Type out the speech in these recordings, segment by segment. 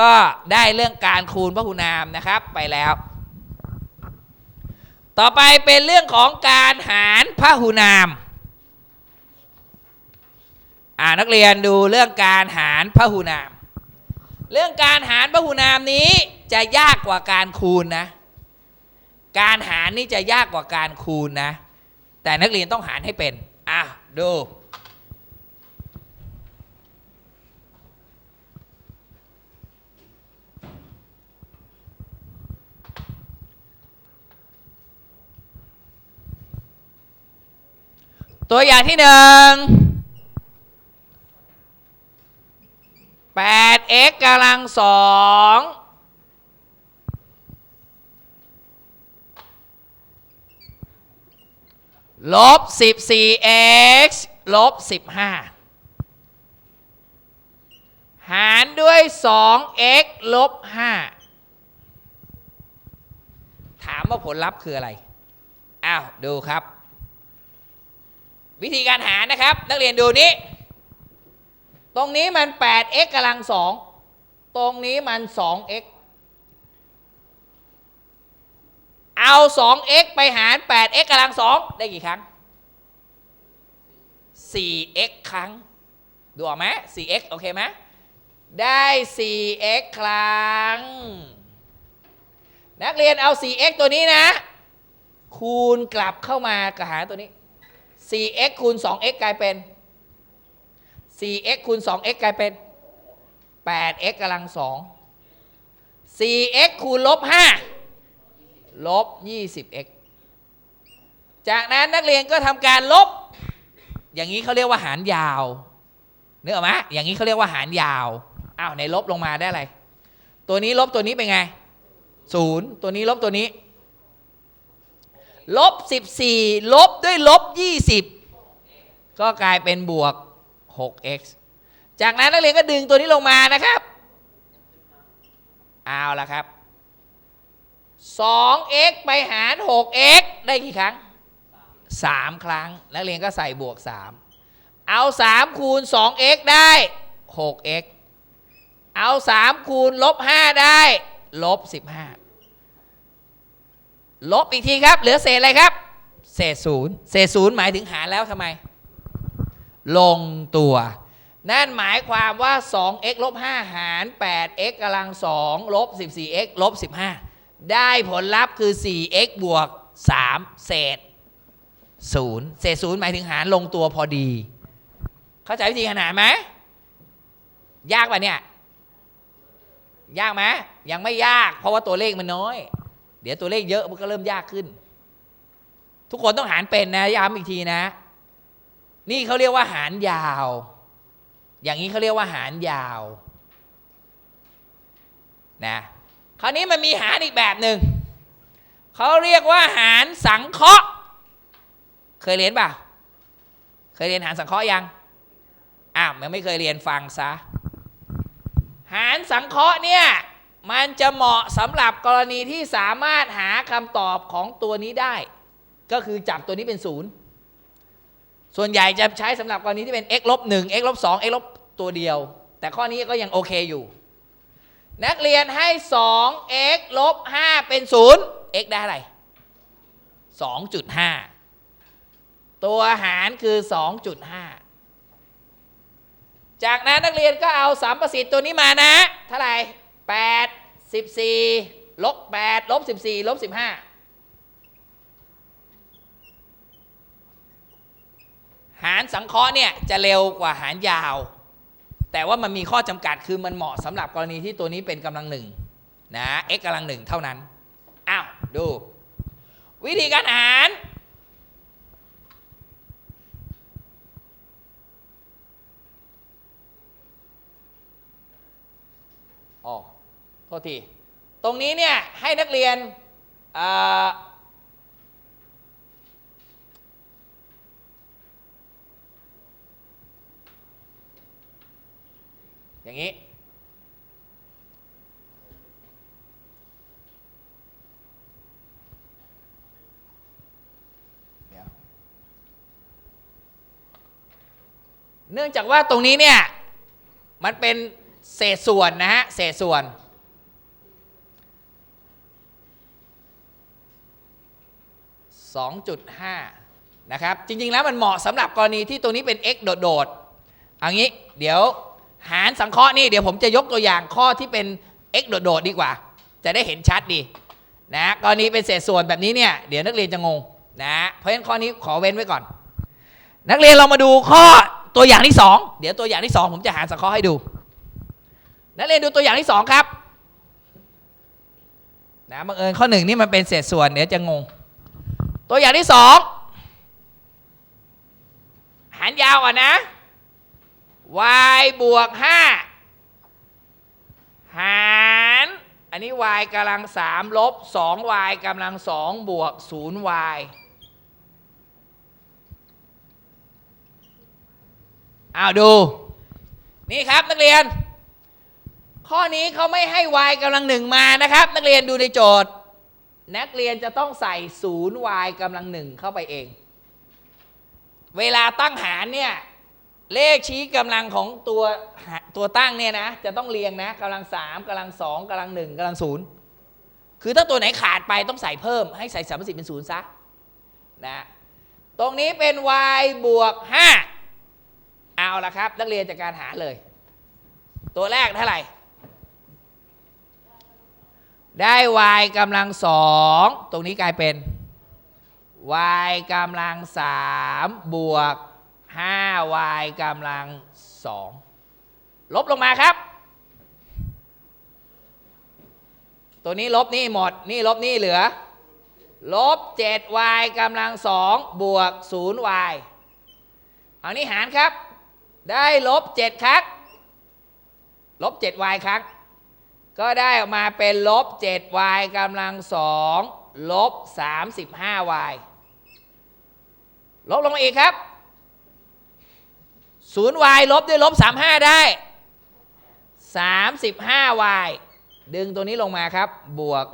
ก็ได้เรื่องการคูณพหุนามนะครับไปแล้ว ต่อไปเป็นเรื่องของการหารพหุนามอ่านักเรียนดูเรื่องการหารพหุนาม เรื่องการหารพหุนามนี้จะยากกว่าการคูณนะ การหารนี่จะยากกว่าการคูณนะ แต่นักเรียนต้องหารให้เป็นอะดู ตัวอย่างที่หนึ่ง 8x กำลังสองลบ 14x ลบ 15 หารด้วย 2x ลบ 5 ถามว่าผลลัพธ์คืออะไร อ้าว ดูครับ วิธีการหารนะครับ นักเรียนดูนี้ ตรงนี้มัน 8x กำลังสองตรงนี้มัน 2x เอา 2x ไปหาร 8x กำลังสองได้กี่ครั้ง 4x ครั้ง ดูออกไหม 4x โอเคไหมได้ 4x ครั้ง นักเรียนเอา 4x ตัวนี้นะ คูณกลับเข้ามากับหารตัวนี้ 4x คูณ 2x กลายเป็น 4x คูณ 2x กลายเป็น 8x กำลัง 2 4x คูณลบ 5 ลบ 20x จากนั้นนักเรียนก็ทำการลบ อย่างนี้เขาเรียกว่าหารยาวนึกออกไหมอย่างนี้เขาเรียกว่าหารยาว อ้าวในลบลงมาได้อะไร ตัวนี้ลบตัวนี้เป็นไงศูนย์ตัวนี้ลบตัวนี้ ลบ 14 ลบด้วยลบ 20 ก็กลายเป็นบวก 6x จากนั้นนักเรียนก็ดึงตัวนี้ลงมานะครับ เอาละครับ 2x ไปหาร 6x ได้กี่ครั้ง 3 ครั้ง นักเรียนก็ใส่บวก 3 เอา 3 คูณ 2x ได้ 6x เอา 3 คูณลบ 5 ได้ ลบ 15 ลบอีกทีครับ เหลือเศษอะไรครับ เศษศูนย์เศษศูนย์หมายถึงหารแล้วทำไม ลงตัว นั่นหมายความว่า 2x ลบ5หาร 8x กำลัง2ลบ 14x ลบ 15 ได้ผลลัพธ์คือ 4x บวก 3 เศษ0เศษ0หมายถึงหารลงตัวพอดี เข้าใจวิธีหารไหม ยากป่ะเนี่ย ยากไหมยังไม่ยาก เพราะว่าตัวเลขมันน้อย เดี๋ยวตัวเลขเยอะมันก็เริ่มยากขึ้น ทุกคนต้องหารเป็นนะย้ำอีกทีนะ นี่เขาเรียกว่าหารยาว อย่างนี้เขาเรียกว่าหารยาวนะคราวนี้มันมีหารอีกแบบหนึ่งเขาเรียกว่าหารสังเคราะห์ เคยเรียนป่ะเคยเรียนหารสังเคราะห์ยังอ้าวมันไม่เคยเรียนฟังซะหารสังเคราะห์เนี่ย มันจะเหมาะสำหรับกรณีที่สามารถหาคำตอบของตัวนี้ได้ ก็คือจับตัวนี้เป็นศูนย์ส่วนใหญ่จะใช้สำหรับกรณีที่เป็น x ลบ1 x ลบ2 x ลบตัวเดียว แต่ข้อนี้ก็ยังโอเคอยู่ นักเรียนให้ 2x ลบ5เป็น 0 x ได้อะไร 2.5 ตัวหารคือ 2.5 จากนั้นนักเรียนก็เอาสัมประสิทธิ์ตัวนี้มานะ เท่าไหร่ 8 14ลบ8ลบ14ลบ15 หารสังเคราะห์เนี่ยจะเร็วกว่าหารยาว แต่ว่ามันมีข้อจำกัดคือมันเหมาะสำหรับกรณีที่ตัวนี้เป็นกำลังหนึ่งนะ x กำลังหนึ่งเท่านั้น อ้าว ดู วิธีการหารอ๋อ ษที ตรงนี้เนี่ยให้นักเรียนเอ่ออย่างนี้เดี๋ยวเนื่องจากว่าตรงนี้เนี่ย มันเป็นเศษส่วนนะฮะ เศษส่วน 2.5 นะครับ จริง ๆ แล้วมันเหมาะสำหรับกรณีที่ตัวนี้เป็น x โดดๆเอางี้ เดี๋ยวหารสังเคราะห์นี่เดี๋ยวผมจะยกตัวอย่างข้อที่เป็น x โดดๆดีกว่า จะได้เห็นชัดดีนะกรณีเป็นเศษส่วนแบบนี้เนี่ยเดี๋ยวนักเรียนจะงงนะเพราะฉะนั้นข้อนี้ขอเว้นไว้ก่อน นักเรียนเรามาดูข้อตัวอย่างที่ 2 เดี๋ยวตัวอย่างที่ 2 ผมจะหารสังเคราะห์ให้ดู นักเรียนดูตัวอย่างที่ 2 ครับนะบังเอิญข้อหนึ่งนี่มันเป็นเศษส่วนเดี๋ยวจะงง ตัวอย่างที่สองหารยาวอะนะ y บวก5หารอันนี้ y กำลัง3ลบ 2y กำลัง2บวก 0y อ้าวดู นี่ครับนักเรียน ข้อนี้เขาไม่ให้ y กำลังหนึ่งมานะครับ นักเรียนดูในโจทย์ นักเรียนจะต้องใส่ 0y กำลังหนึ่งเข้าไปเอง เวลาตั้งหารเนี่ย เลขชี้กำลังของตัวตัวตั้งเนี่ยนะ จะต้องเรียงนะกำลังสามกำลังสองกำลังหนึ่งกำลังศูนย์คือถ้าตัวไหนขาดไปต้องใส่เพิ่ม ให้ใส่สามสิบเป็นศูนย์ซะนะตรงนี้เป็น y บวก 5 เอาละครับ นักเรียนจากการหาเลย ตัวแรกเท่าไหร่ ได้ y กำลังสองตรงนี้กลายเป็น y กำลังสามบวก 5y กำลังสองลบลงมาครับ ตัวนี้ลบนี่หมด นี่ลบนี่เหลือ ลบ 7y กำลังสองบวก 0y เอานี่หารครับ ได้ลบ 7 ครั้งลบ 7y ครั้ง ก็ได้ออกมาเป็นลบ 7y กำลังสองลบ 35y ลบลงมาอีกครับ 0y ลบด้วยลบ 35 ได้ 35y ดึงตัวนี้ลงมาครับ บวก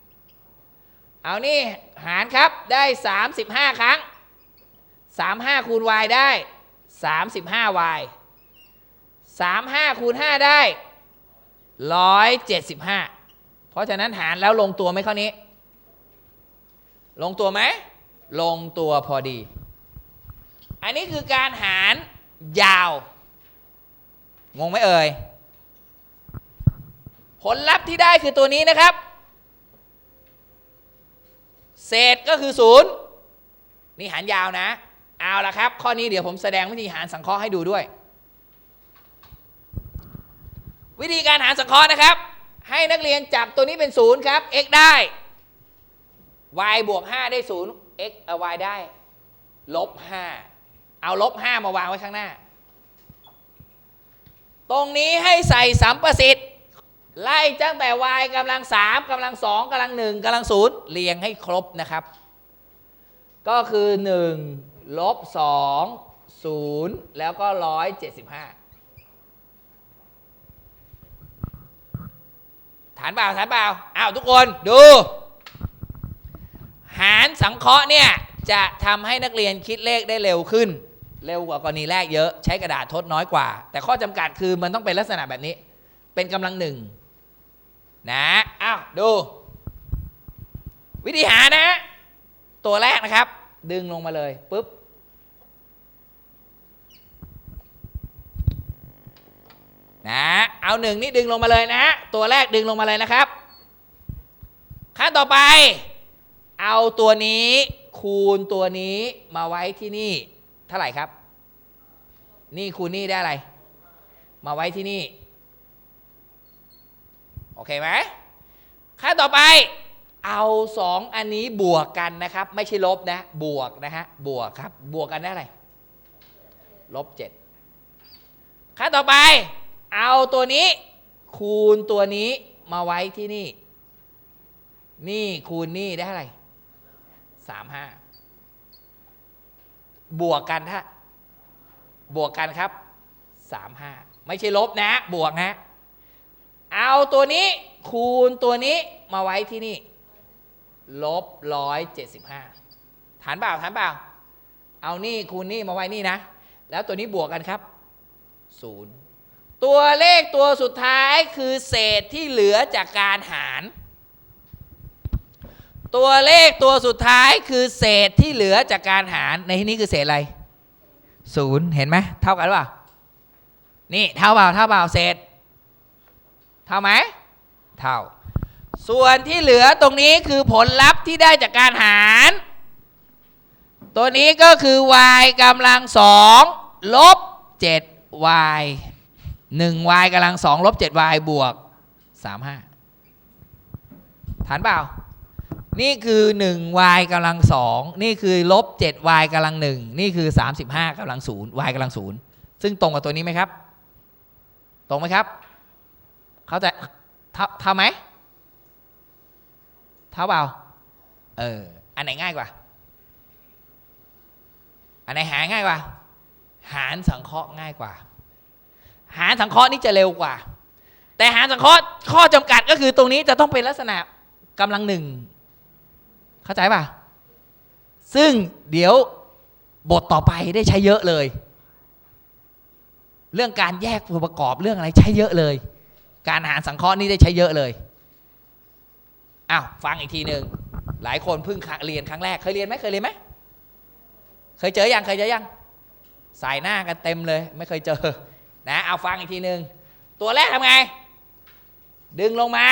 175 เอานี่หารครับได้ 35 ครั้ง 35 คูณ y ได้ 35y 35 คูณ 5 ได้ 175 เพราะฉะนั้นหารแล้วลงตัวไหมข้อนี้ ลงตัวไหม ลงตัวพอดี อันนี้คือการหารยาว งงไหมเอ่ย ผลลัพธ์ที่ได้คือตัวนี้นะครับ เศษก็คือศูนย์นี่หารยาวนะ เอาละครับ ข้อนี้เดี๋ยวผมแสดงวิธีหารสังเคราะห์ให้ดูด้วย วิธีการหารสังเคราะห์นะครับ ให้นักเรียนจับตัวนี้เป็นศูนย์ครับ x ได้ y บวก 5 ได้ศูนย์ x เอา y ได้ลบ 5 เอาลบ 5 มาวางไว้ข้างหน้า ตรงนี้ให้ใส่สัมประสิทธิ์ ไล่ตั้งแต่ y กำลัง 3กำลัง 2กำลัง 1กำลัง 0 เรียงให้ครบนะครับ ก็คือ 1 ลบ 2 0 แล้วก็ 175 ฐานเปล่าฐานเปล่าอ้าวทุกคนดู หารสังเคราะห์เนี่ยจะทำให้นักเรียนคิดเลขได้เร็วขึ้น เร็วกว่ากรณีแรกเยอะใช้กระดาษทดน้อยกว่า แต่ข้อจำกัดคือมันต้องเป็นลักษณะแบบนี้ เป็นกำลังหนึ่งนะอ้าวดู วิธีหานะ ตัวแรกนะครับ ดึงลงมาเลยปุ๊บ นะเอาหนึ่งนี่ดึงลงมาเลยนะ ตัวแรกดึงลงมาเลยนะครับ ขั้นต่อไป เอาตัวนี้คูณตัวนี้มาไว้ที่นี่เท่าไหร่ครับ นี่คูณนี่ได้อะไร มาไว้ที่นี่ โอเคไหมขั้นต่อไปเอาสองอันนี้บวกกันนะครับ ไม่ใช่ลบนะ บวกนะฮะบวกครับ บวกกันได้อะไรลบเจ็ดขั้นต่อไป เอาตัวนี้ คูณตัวนี้มาไว้ที่นี่ นี่คูณนี่ได้เท่าไหร่สามห้าบวกกันถ้าบวกกันครับสามห้าไม่ใช่ลบนะ บวกนะ เอาตัวนี้คูณตัวนี้มาไว้ที่นี่ ลบร้อยเจ็ดสิบห้าฐานเปล่าฐานเปล่า เอานี่คูณนี่มาไว้นี่นะ แล้วตัวนี้บวกกันครับศูนย์ ตัวเลขตัวสุดท้ายคือเศษที่เหลือจากการหาร ตัวเลขตัวสุดท้ายคือเศษที่เหลือจากการหารในที่นี้คือเศษอะไรศูนย์เห็นไหมเท่ากันหรือเปล่านี่เท่าเปล่าเท่าเปล่าเศษ เท่าไหมเท่า ส่วนที่เหลือตรงนี้คือผลลัพธ์ที่ได้จากการหาร ตัวนี้ก็คือ y กำลังสองลบ 7y 1y กำลังสองลบ 7y บวก 35ฐานเปล่า นี่คือ 1y กำลังสองนี่คือลบ 7y กำลังหนึ่งนี่คือ 35กำลังศูนย์ y กำลังศูนย์ซึ่งตรงกับตัวนี้ไหมครับ ตรงไหมครับ เข้าใจเท่าเท่าไหมเท่าเปล่า เออ อันไหนง่ายกว่า อันไหนหาง่ายกว่า หารสังเคราะห์ง่ายกว่า หารสังเคราะห์นี่จะเร็วกว่า แต่หารสังเคราะห์ข้อจำกัดก็คือตรงนี้จะต้องเป็นลักษณะกำลังหนึ่งเข้าใจป่ะซึ่งเดี๋ยวบทต่อไปได้ใช้เยอะเลย เรื่องการแยกตัวประกอบเรื่องอะไรใช้เยอะเลย การหารสังเคราะห์นี่ได้ใช้เยอะเลยอ้าวฟังอีกทีหนึ่งหลายคนเพิ่งเรียนครั้งแรกเคยเรียนไหมเคยเรียนไหมเคยเจอยังเคยเจอยังสายหน้ากันเต็มเลย ไม่เคยเจอ นะเอาฟังอีกทีหนึ่งตัวแรกทำไง ดึงลงมา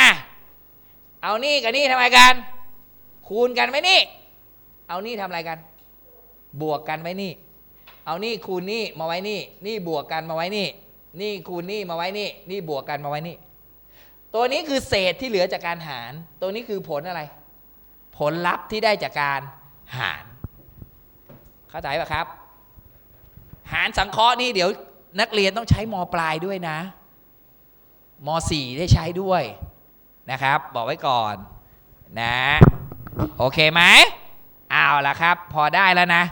เอานี่กับนี่ทำไมกัน คูณกันไหมนี่ เอานี่ทำอะไรกัน บวกกันไว้นี่ เอานี่คูณนี่มาไว้นี่ นี่บวกกันมาไว้นี่ นี่คูณนี่มาไว้นี่ นี่บวกกันมาไว้นี่ ตัวนี้คือเศษที่เหลือจากการหาร ตัวนี้คือผลอะไร ผลลัพธ์ที่ได้จากการหาร เข้าใจปะครับ หารสังเคราะห์นี่เดี๋ยว นักเรียนต้องใช้มปลายด้วยนะมสี่ได้ใช้ด้วยนะครับ บอกไว้ก่อนนะโอเคไหมเอาละครับ พอได้แล้วนะ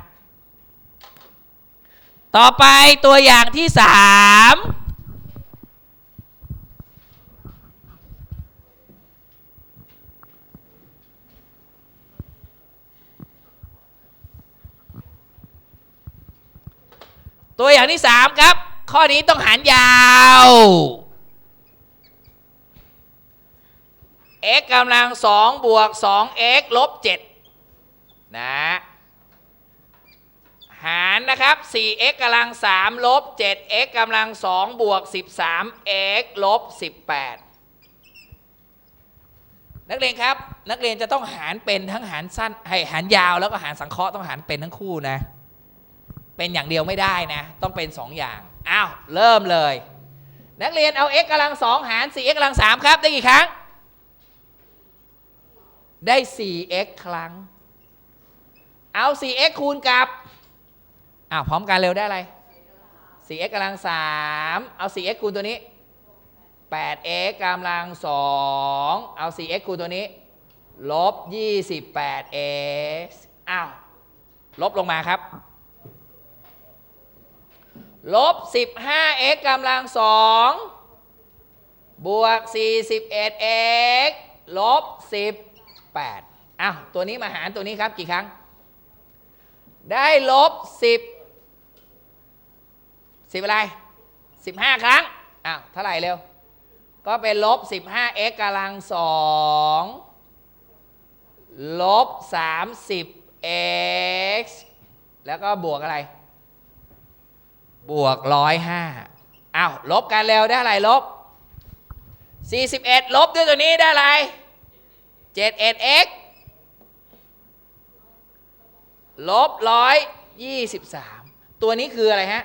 ต่อไปตัวอย่างที่สามตัวอย่างที่สามครับ ข้อนี้ต้องหารยาว x กำลังสองบวกสอง x ลบเจ็ดนะหารนะครับ 4x กำลัง 3 ลบ 7x กำลัง 2 บวก 13x ลบ 18 นักเรียนครับ นักเรียนจะต้องหารเป็นทั้งหารสั้นให้หารยาวแล้วก็หารสังเคราะห์ต้องหารเป็นทั้งคู่นะ เป็นอย่างเดียวไม่ได้นะ ต้องเป็น 2 อย่าง อ้าวเริ่มเลย นักเรียนเอา x กำลัง2หาร 4x กำลัง3ครับ ได้กี่ครั้ง ได้ 4x ครั้ง เอา 4x คูณกับอ้าวพร้อมกันเร็วได้อะไร 4x กำลัง3เอา 4x คูณตัวนี้ 8x กำลัง2เอา 4x คูณตัวนี้ ลบ 28x อ้าว ลบลงมาครับ ลบ 15x กำลัง2บวก 41x ลบ 18อ้าวตัวนี้มาหารตัวนี้ครับกี่ครั้ง ได้ลบ 10 10 อะไร 15 ครั้งอ้าวเท่าไหร่เร็ว ก็เป็นลบ 15x กำลัง2ลบ 30x แล้วก็บวกอะไร บวก105อ้าวลบกันเร็วได้อะไรลบ 41 ลบด้วยตัวนี้ได้อะไร 7x ลบร้อยยี่สิบสามตัวนี้คืออะไรฮะ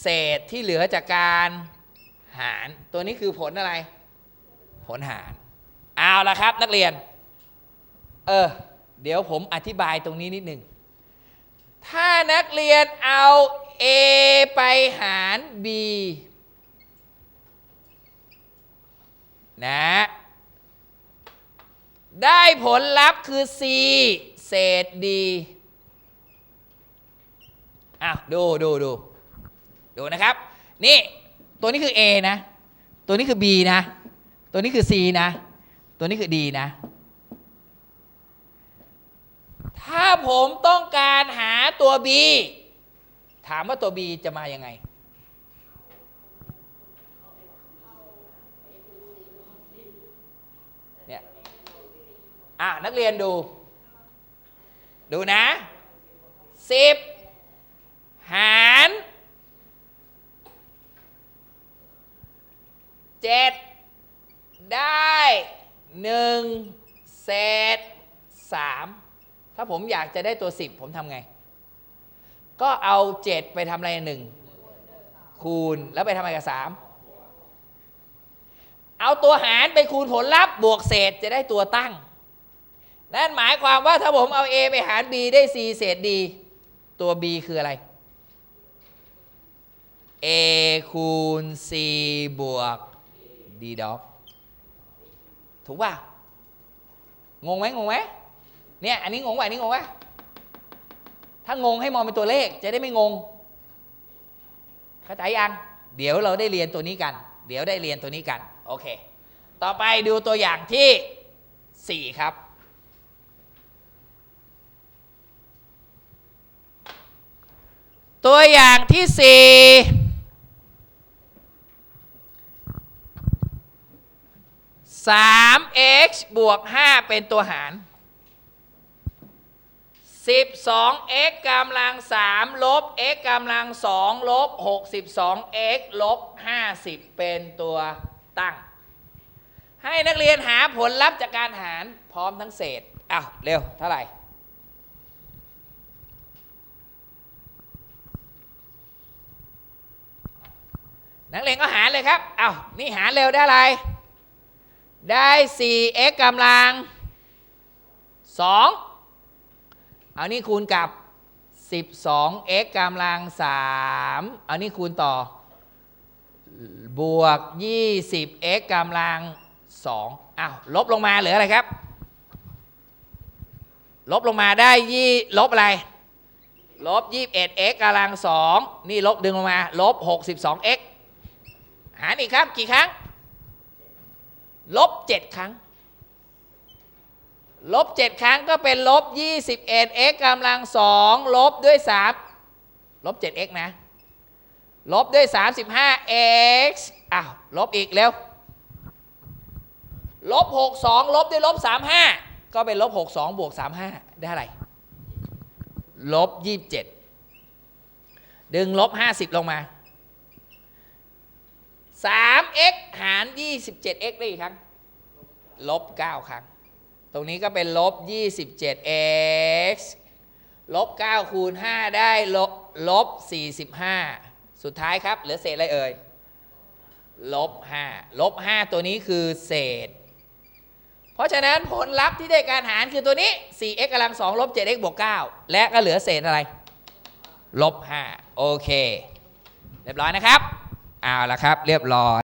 เศษที่เหลือจากการหาร ตัวนี้คือผลอะไร ผลหาร เอาละครับนักเรียน เออ เดี๋ยวผมอธิบายตรงนี้นิดหนึ่งถ้านักเรียนเอา A ไปหาร B นะ ได้ผลลัพธ์คือ C เศษ D อ้าวดูดูดูดูนะครับ นี่ ตัวนี้คือ A นะ ตัวนี้คือ B นะ ตัวนี้คือ C นะ ตัวนี้คือ D นะถ้าผมต้องการหาตัว B ถามว่าตัว B จะมายังไง เนี่ย อะ นักเรียนดู ดูนะสิบหารเจ็ดได้หนึ่งเศษสามถ้าผมอยากจะได้ตัวสิบผมทำไง ก็เอาเจ็ดไปทำอะไรหนึ่งคูณแล้วไปทำอะไรกับสามเอาตัวหารไปคูณผลลัพธ์บวกเศษจะได้ตัวตั้ง นั่นหมายความว่าถ้าผมเอา a ไปหาร b ได้ c เศษ d ตัว b คืออะไร a คูณ c บวก d ดอกถูกป่ะ งงไหมงงไหมเนี่ย อันนี้งงป่ะอันนี้งงป่ะ ถ้างงให้มองเป็นตัวเลขจะได้ไม่งง เข้าใจยัง เดี๋ยวเราได้เรียนตัวนี้กัน เดี๋ยวได้เรียนตัวนี้กัน โอเค ต่อไปดูตัวอย่างที่ 4 ครับ ตัวอย่างที่สี่สาม x บวกห้าเป็นตัวหาร สิบสอง x กำลังสามลบ x กำลังสองลบหกสิบสอง x ลบห้าสิบเป็นตัวตั้ง ให้นักเรียนหาผลลัพธ์จากการหารพร้อมทั้งเศษอ้าวเร็ว เท่าไหร่ นักเรียนก็หารเลยครับเอา้านี่หารเร็วได้อะไร ได้ 4x กำลัง2 เอานี่คูณกับ 12x กำลัง 3 เอานี่คูณต่อ บวก 20x กำลัง 2 อ้าว ลบลงมาเหลืออะไรครับ ลบลงมาได้ยี่ลบอะไร ลบ 21x กำลัง 2 นี่ลบดึงลงมา ลบ 62x หารอีกครับ กี่ครั้ง ลบ 7 ครั้ง ลบ 7 ครั้งก็เป็นลบ 21x กำลัง 2 ลบด้วย 3 ลบ 7x นะ ลบด้วย 35x อ้าว ลบอีกเร็ว ลบ 62 ลบด้วยลบ 35 ก็เป็นลบ 62 บวก 35 ได้เท่าไร่ลบ 27 ดึงลบ 50 ลงมา 3x หาร 27x ได้อีกครั้ง ลบ 9 ครั้ง รงนี้ก็เป็นลบ 27x ลบ 9 คูณ 5 ได้ลบลบ 45 สุดท้ายครับ เหลือเศษอะไรเอ่ย ลบ 5 ลบ 5 ตัวนี้คือเศษ เพราะฉะนั้นผลลัพธ์ที่ได้การหารคือตัวนี้ 4x กำลัง 2 ลบ 7x บวก 9 และก็เหลือเศษอะไร ลบ 5 โอเค เรียบร้อยนะครับ เอาละครับ เรียบร้อย